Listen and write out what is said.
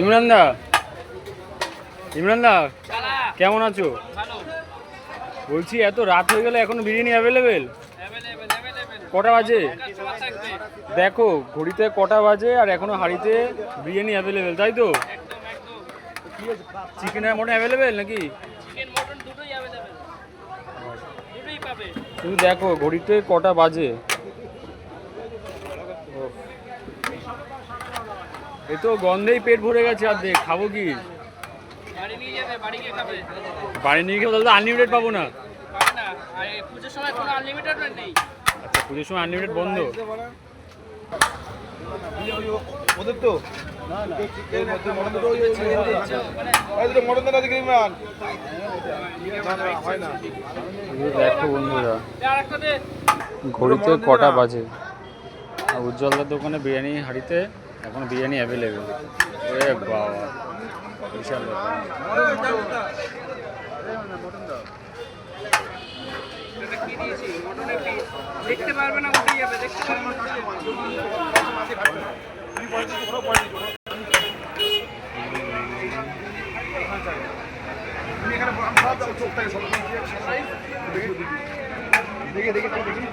ইমরান দা ইমরান দা কেমন আছো? বলছি, এত রাত হয়ে গেলে এখনও বিরিয়ানি অ্যাভেলেবেল কটা বাজে? দেখো, ঘড়িতে কটা বাজে আর এখনও হাড়িতে বিরিয়ানি অ্যাভেলেবেল তাই তো? চিকেন আর মটন অ্যাভেলেবেল নাকি? তুমি দেখো ঘড়িতে কটা বাজে। এই তো গন্ধেই পেট ভরে গেছে আর দেখ খাব কি? বাড়ি নিয়ে যাবে বাড়ি গিয়ে খাবে। বাড়ি নিয়ে গিয়ে তাহলে তো আনলিমিটেড পাবো না। পাবে না। আর এই পুজোর সময় কোনো আনলিমিটেড নেই। আচ্ছা পুজোর সময় আনলিমিটেড বন্ধ। ওদের তো দেখো বন্ধুরা ঘড়িতে কটা বাজে? আর উজ্জ্বলদার দোকানে বিরিয়ানি হাঁড়িতে এখন বিরিয়ানি অ্যাভেলেবেল ওরে বাবা বিশাল দেখতে পারবে না উঠে যাবে দেখতে পারবে না। চোখটাকে দেখে দেখে দেখি।